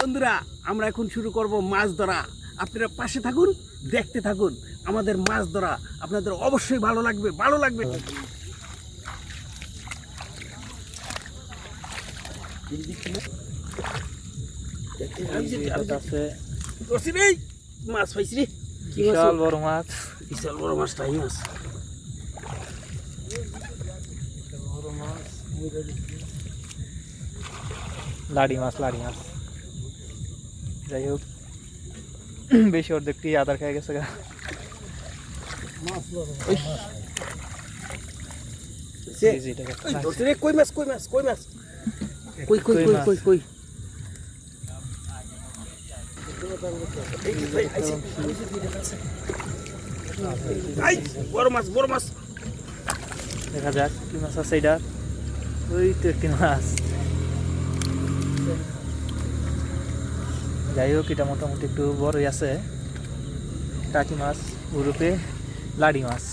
বন্ধুরা আমরা এখন শুরু করব মাছ ধরা। আপনারা পাশে থাকুন দেখতে থাকুন আমাদের মাছ ধরা। আপনাদের অবশ্যই ভালো লাগবে ভালো লাগবে। মাছ পাইছি রে। মাছ? বিশাল বড় মাছ। বিশাল বড় মাছ টাই মাছ। লাড়ি মাছ লাড়ি মাছ। যাই হোক বেশি অর্ধেকটি আদার খেয়ে গেছে গা। কই মাছ কই মাছ কই মাছ? কই কই কই কই। কই বড় মাছ বড় মাছ। দেখা যাক কি মাছ আছে এটা ওই তো একটি মাছ। যাই হোক এটা মোটামুটি একটু বড়ই আছে। টাকি মাছ গ্রুপে লাড়ি মাছ।